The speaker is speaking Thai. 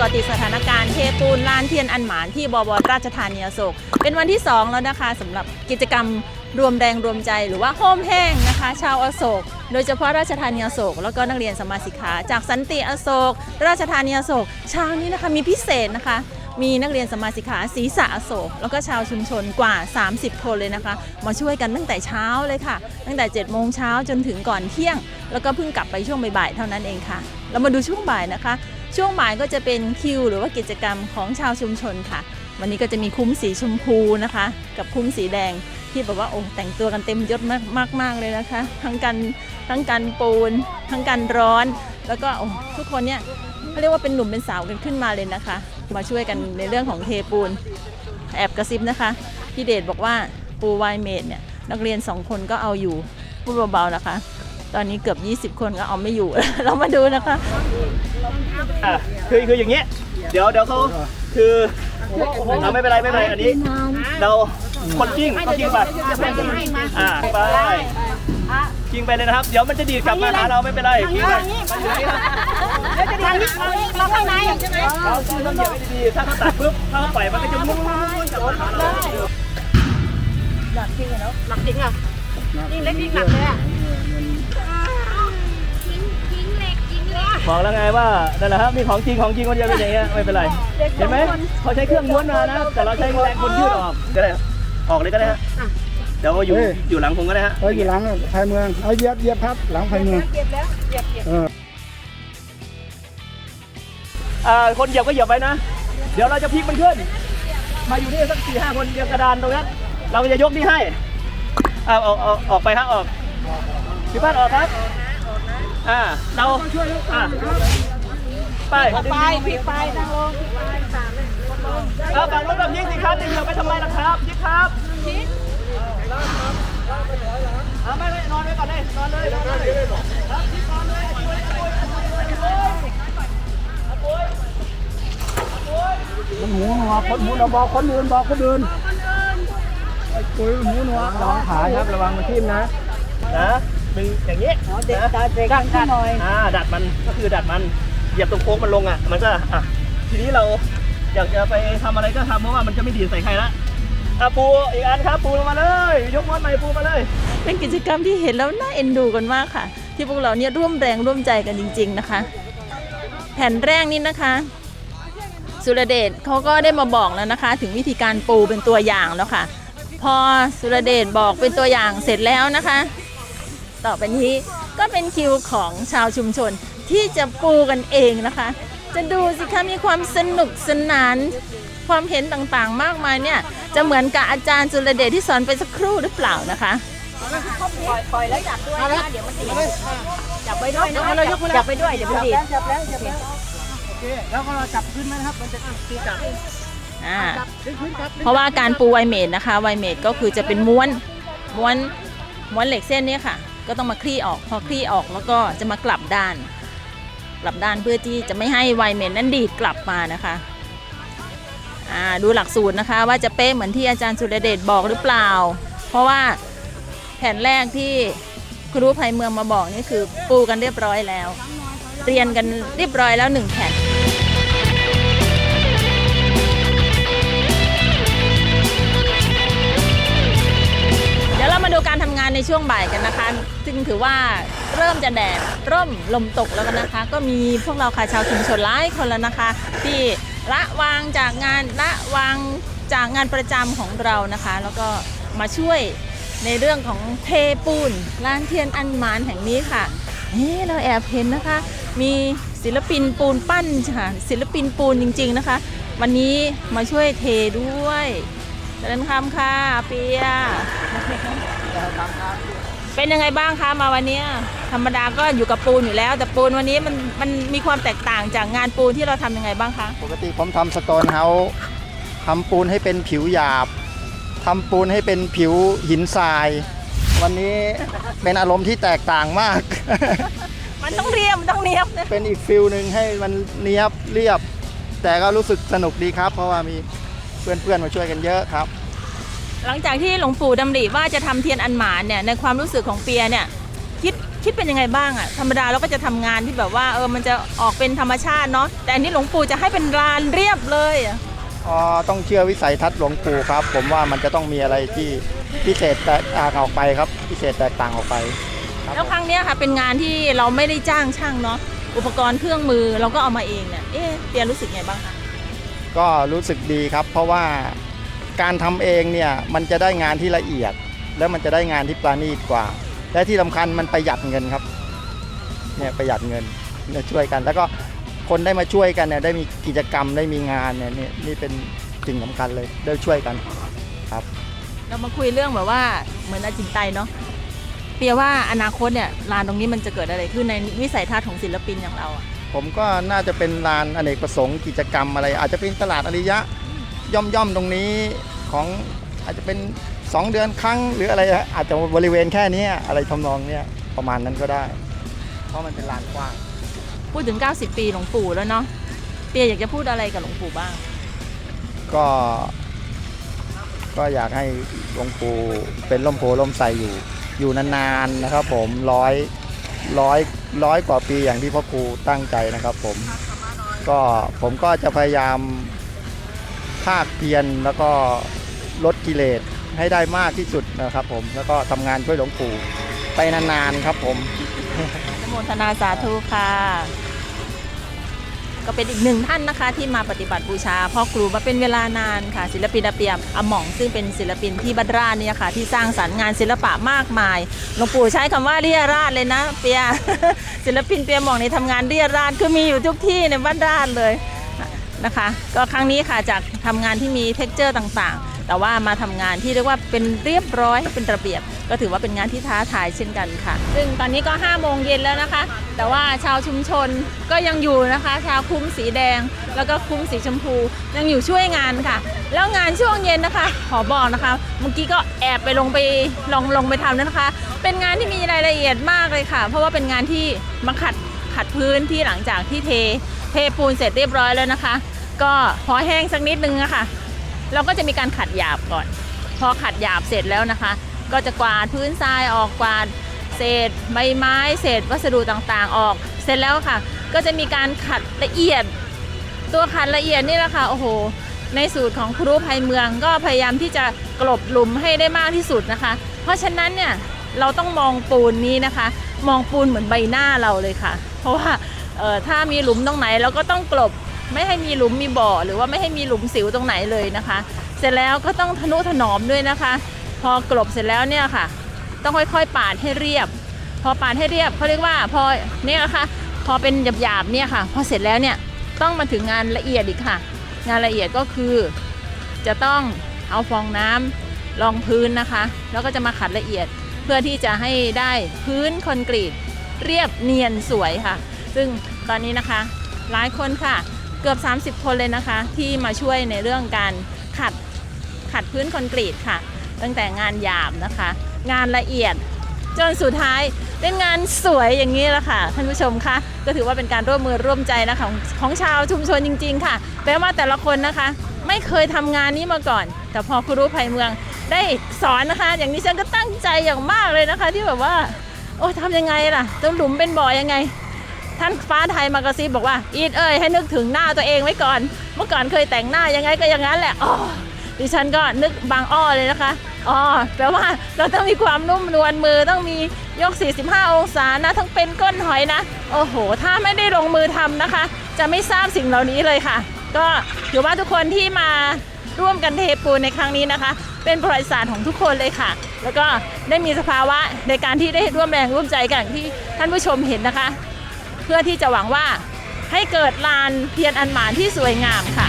กาะติดสถานการณ์เทปูนลานเทียนอันหมานที่บวรราชธานีอโศก เป็นวันที่ 2 แล้วนะคะสำหรับกิจกรรมรวมแรงรวมใจหรือว่าโฮมแห้งนะคะ ชาวอโศก โดยเฉพาะราชธานีอโศก แล้วก็นักเรียนสมมาสิกขา จากสันติอโศก ราชธานีอโศกเช้านี้นะคะมีพิเศษนะคะ มีนักเรียนสมมาสิกขาศรีษะอโศก แล้วก็ชาวชุมชนกว่า 30 คนเลยนะคะ มาช่วยกันตั้งแต่เช้าเลยค่ะ ตั้งแต่7โมงเช้าจนถึงก่อนเที่ยง แล้วก็เพิ่งกลับไปช่วงบ่ายๆเท่านั้นเองค่ะ เรามาดูช่วงบ่ายนะคะ ช่วงบ่ายก็จะเป็นคิวหรือว่ากิจกรรมของชาวชุมชนค่ะ วันนี้ก็จะมีคุ้มสีชมพูนะคะ กับคุ้มสีแดงที่แบบว่าโอ้แต่งตัวกันเต็มยศมากมากมากเลยนะคะ ทั้งกันทั้งกันปูน ทั้งกันร้อน แล้วก็โอ้ทุกคนเนี่ยเขาเรียกว่าเป็นหนุ่มเป็นสาวกันขึ้นมาเลยนะคะ มาช่วยกันในเรื่องของเทปูน แอบกระซิบนะคะพี่เดชบอกว่าปูไวเมดเนี่ยนักเรียนสองคนก็เอาอยู่พูดเบาๆนะคะ ตอนนี้เกือบ 20 คนก็เอาไม่อยู่ เรามาดูนะคะ อะคือคืออย่างเงี้ยเดี๋ยวเดี๋ยวเขาคือเราไม่เป็นไรไม่เป็นไรอันนี้ เราคนกิ้งเขากิ้งไปอ่าไปกิ้งไปเลยนะครับ เดี๋ยวมันจะดีดกลับมาหาเราไม่เป็นไรกิ้งไปมันอยู่นี่ครับเราข้างในเราคือต้องเหยียบให้ดีๆถ้าเขาตัดปุ๊บถ้าเขาปล่อยมันก็จะมุ้งกลับมาหาเราหลักจริงอะยิ่งเล็กยิ่งหนักเลยอะ บอกแล้วไงว่านั่นแหละครับมีของจริงของจริงมันจะเป็นอย่างเงี้ยไม่เป็นไรเห็นไหมเขาใช้เครื่องม้วนมานะแต่เราใช้แรงคนยืดออกก็ได้ออกเลยก็ได้ฮะเดี๋ยวอยู่อยู่หลังผมก็ได้ฮะเอ้ยอยู่หลังภายเมืองเอาเหยียบเหยียบครับหลังภายเมืองเก็บแล้วเก็บเก็บเอออ่าคนเหยียบก็เหยียบไว้นะ เดี๋ยวเราจะพลิกมันขึ้น มาอยู่นี่สักสี่ห้าคนเดียวกระดานตรงนั้นเราจะยกนี่ให้เอาออกออกออกไปครับออกพี่พัดออกครับ อ่าเราอ่าไปไปพี่ไปนั่งลงเอาฝั่งรถแบบนี้สิครับจะเหยียบไปทำไมล่ะครับยิกครับเอาไม่ไม่นอนไว้ก่อนเลยนอนเลยนอนเลยครับยิกนอนเลยช่วยช่วยช่วยช่วยมันหูหนวกคนหูเราบอกคนอื่นบอกคนอื่นไอ้ปุ๋ยมันหูหนวกระวังขาครับระวังมันทิ่มนะนะ มึงอย่างนี้เด็กนะตาเด็กดังหน่อย อ่าดัดมันก็คือดัดมันเหยียบตรงโค้งมันลงอะมันก็อะทีนี้เราอยากจะไปทำอะไรก็ทำเพราะว่ามันจะไม่ดีดใส่ใครละอะปูอีกอันครับปูลงมาเลย ยกม้วนใหม่ปูมาเลย เป็นกิจกรรมที่เห็นแล้วน่าเอ็นดูกันมากค่ะ ที่พวกเราเนี่ยร่วมแรงร่วมใจกันจริง ๆนะคะ แผ่นแรกนี้นะคะ สุรเดชเขาก็ได้มาบอกแล้วนะคะ ถึงวิธีการปูเป็นตัวอย่างแล้วค่ะ พอสุรเดชบอกเป็นตัวอย่างเสร็จแล้วนะคะ ต่อไปนี้ก็เป็นคิวของชาวชุมชนที่จะปูกันเองนะคะ จะดูสิคะมีความสนุกสนาน ความเห็นต่างๆมากมายเนี่ย จะเหมือนกับอาจารย์สุรเดชที่สอนไปสักครู่หรือเปล่านะคะปล่อยปล่อยแล้วจับด้วยนะเดี๋ยวมันดีจับไปด้วยนะจับไปด้วยเดี๋ยวมันดีจับแล้วจับแล้วโอเคแล้วก็เราจับขึ้นไหมนะครับมันจะตีจับอ่าขึ้นขึ้นครับเพราะว่าการปูไวเมดนะคะไวเมดก็คือจะเป็นม้วนม้วนม้วนเหล็กเส้นเนี้ค่ะ ก็ต้องมาคลี่ออก พอคลี่ออกแล้วก็จะมากลับด้าน กลับด้านเพื่อที่จะไม่ให้ไวเมดนั้นดีดกลับมานะคะดูหลักสูตรนะคะว่าจะเป๊ะเหมือนที่อาจารย์สุรเดชบอกหรือเปล่า เพราะว่าแผ่นแรกที่ครูภัยเมืองมาบอกนี่คือปูกันเรียบร้อยแล้ว เรียนกันเรียบร้อยแล้วหนึ่งแผ่น ดี๋ยวเรามาดูการทำงานในช่วงบ่ายกันนะคะ ซึ่งถือว่าเริ่มจะแดดร่มลมตกแล้วกันนะคะ ก็มีพวกเราค่ะชาวชุมชนหลายคนแล้วนะคะ ที่ละวางจากงานละวางจากงานประจำของเรานะคะ แล้วก็มาช่วยในเรื่องของเทปูนลานเทียนอันหมานแห่งนี้ค่ะนี่เราแอบเห็นนะคะ มีศิลปินปูนปั้นค่ะศิลปินปูนจริง ๆนะคะ วันนี้มาช่วยเทด้วย เจริญคำค่ะเปียเป็นยังไงบ้างคะมาวันเนี้ยธรรมดาก็อยู่กับปูนอยู่แล้ว แต่ปูนวันนี้มันมันมีความแตกต่างจากงานปูนที่เราทำยังไงบ้างคะปกติผมทำสโตนเฮาส์ทำปูนให้เป็นผิวหยาบทำปูนให้เป็นผิวหินทราย วันนี้เป็นอารมณ์ที่แตกต่างมาก มันต้องเรียบมันต้องเนียบนะเป็นอีกฟิลหนึ่งให้มันเนียบเรียบ แต่ก็รู้สึกสนุกดีครับ เพราะว่ามี เพื่อนๆมาช่วยกันเยอะครับ หลังจากที่หลวงปู่ดำริว่าจะทำเทียนอันหมานเนี่ยในความรู้สึกของเปียเนี่ยคิดคิดเป็นยังไงบ้างอะธรรมดาเราก็จะทำงานที่แบบว่าเออมันจะออกเป็นธรรมชาติเนาะแต่อันนี้หลวงปู่จะให้เป็นลานเรียบเลยอะอ๋อต้องเชื่อวิสัยทัศน์หลวงปู่ครับ ผมว่ามันจะต้องมีอะไรที่พิเศษแตกต่างออกไปครับ พิเศษแตกต่างออกไปครับแล้วครั้งเนี้ยค่ะเป็นงานที่เราไม่ได้จ้างช่างเนาะอุปกรณ์เครื่องมือเราก็เอามาเองเนี่ยเอ๊ะเปียรู้สึกไงบ้างคะ ก็รู้สึกดีครับ เพราะว่าการทำเองเนี่ยมันจะได้งานที่ละเอียด แล้วมันจะได้งานที่ประณีตกว่า และที่สำคัญมันประหยัดเงินครับเนี่ยประหยัดเงินเนี่ยช่วยกัน แล้วก็คนได้มาช่วยกันเนี่ยได้มีกิจกรรมได้มีงานเนี่ยนี่นี่เป็นสิ่งสำคัญเลยได้ช่วยกันครับ เรามาคุยเรื่องแบบว่าเหมือนอาจินไตเนาะเปียว่าอนาคตเนี่ยลานตรงนี้มันจะเกิดอะไรขึ้นในวิสัยทัศน์ของศิลปินอย่างเราอะ ผมก็น่าจะเป็นลานอเนกประสงค์กิจกรรมอะไร อาจจะเป็นตลาดอริยะย่อมย่อมๆตรงนี้ของอาจจะเป็น 2 เดือนครั้งหรืออะไรฮะอาจจะบริเวณแค่เนี้ยอะไรทำนองเนี้ยประมาณนั้นก็ได้ เพราะมันเป็นลานกว้าง พูดถึง 90 ปีหลวงปู่แล้วเนาะเปียอยากจะพูดอะไรกับหลวงปู่บ้าง ก็ ก็อยากให้หลวงปู่เป็นล่มโพล่มใสอยู่อยู่นานๆนะครับ ผมร้อยร้อย ร้อยกว่าปีอย่างที่พ่อครูตั้งใจนะครับ ผมก็ผมก็จะพยายามภาคเพียรแล้วก็ลดกิเลสให้ได้มากที่สุดนะครับ ผมแล้วก็ทำงานช่วยหลวงปู่ไปนานๆครับผม อนุโมทนาสาธุค่ะ ก็เป็นอีกหนึ่งท่านนะคะ ที่มาปฏิบัติบูชาพ่อครูมาเป็นเวลานานค่ะ ศิลปินอาเปียมอมองซึ่งเป็นศิลปินที่บัตราชเนี่ยค่ะ ที่สร้างสรรค์งานศิลปะมากมายหลวงปู่ใช้คำว่าเรียราชเลยนะ เปียศิลปินเปียหมองในทำงานเรียราชคือมีอยู่ทุกที่ในบ้านราชเลยนะคะ ก็ครั้งนี้ค่ะจากทำงานที่มีเท็กเจอร์ต่างๆ แต่ว่ามาทำงานที่เรียกว่าเป็นเรียบร้อยเป็นระเบียบ ก็ถือว่าเป็นงานที่ท้าทายเช่นกันค่ะ ซึ่งตอนนี้ก็5โมงเย็นแล้วนะคะ แต่ว่าชาวชุมชนก็ยังอยู่นะคะ ชาวคุ้มสีแดง แล้วก็คุ้มสีชมพู ยังอยู่ช่วยงานค่ะ แล้วงานช่วงเย็นนะคะ ขอบอกนะคะ เมื่อกี้ก็แอบไปลงไปลองลงไปทำนะคะ เป็นงานที่มีรายละเอียดมากเลยค่ะ เพราะว่าเป็นงานที่มาขัดขัดพื้นที่หลังจากที่เท เทปูนเสร็จเรียบร้อยแล้วนะคะ ก็พอแห้งสักนิดนึงอะค่ะ เราก็จะมีการขัดหยาบก่อน พอขัดหยาบเสร็จแล้วนะคะ ก็จะกวาดพื้นทรายออกกวาดเศษใบไม้เศษวัสดุต่างๆ ออก เสร็จแล้วค่ะ ก็จะมีการขัดละเอียด ตัวขัดละเอียดนี่แหละค่ะโอ้โหในสูตรของครูภัยเมืองก็พยายามที่จะกลบหลุมให้ได้มากที่สุดนะคะ เพราะฉะนั้นเนี่ยเราต้องมองปูนนี้นะคะ มองปูนเหมือนใบหน้าเราเลยค่ะ เพราะว่าถ้ามีหลุมตรงไหนเราก็ต้องกลบ ไม่ให้มีหลุมมีบ่อ หรือว่าไม่ให้มีหลุมสิวตรงไหนเลยนะคะ เสร็จแล้วก็ต้องทนุถนอมด้วยนะคะ พอกลบเสร็จแล้วเนี่ยค่ะ ต้องค่อยๆปาดให้เรียบ พอปาดให้เรียบเขาเรียกว่าพอเนี่ยนะคะพอเป็นหยาบๆเนี่ยค่ะ พอเสร็จแล้วเนี่ยต้องมาถึงงานละเอียดอีกค่ะ งานละเอียดก็คือจะต้องเอาฟองน้ำรองพื้นนะคะ แล้วก็จะมาขัดละเอียดเพื่อที่จะให้ได้พื้นคอนกรีต เรียบเนียนสวยค่ะ ซึ่งตอนนี้นะคะ หลายคนค่ะ เกือบ 30 คนเลยนะคะ ที่มาช่วยในเรื่องการขัดขัดพื้นคอนกรีตค่ะ ตั้งแต่งานหยาบนะคะ งานละเอียดจนสุดท้ายเป็นงานสวยอย่างนี้แหละค่ะท่านผู้ชมคะก็ถือว่าเป็นการร่วมมือร่วมใจนะคะของของชาวชุมชนจริง ๆ ค่ะแปลว่าแต่ละคนนะคะ ไม่เคยทำงานนี้มาก่อน แต่พอครูรู้ภัยเมืองได้สอนนะคะ อย่างนี้ฉันก็ตั้งใจอย่างมากเลยนะคะ ที่แบบว่า โอ้ทำยังไงล่ะต้องหลุมเป็นบ่อยังไง ท่านฟ้าไทยมากระซิบบอกว่า อีทเอ้ยให้นึกถึงหน้าตัวเองไว้ก่อน เมื่อก่อนเคยแต่งหน้ายังไงก็อย่างนั้นแหละอ๋อดิฉันก็นึกบางอ้อเลยนะคะอ๋อแปลว่าเราต้องมีความนุ่มนวลมือต้องมียก 45 องศานะทั้งเป็นก้นหอยนะ โอ้โห ถ้าไม่ได้ลงมือทำนะคะ จะไม่ทราบสิ่งเหล่านี้เลยค่ะ ก็ถือว่าทุกคนที่มาร่วมกันเทปูนในครั้งนี้นะคะ เป็นบริษัทของทุกคนเลยค่ะ แล้วก็ได้มีสภาวะในการที่ได้ร่วมแรงร่วมใจกันที่ท่านผู้ชมเห็นนะคะ พื่อที่จะหวังว่าให้เกิดลานเพียนอันหมานที่สวยงามค่ะ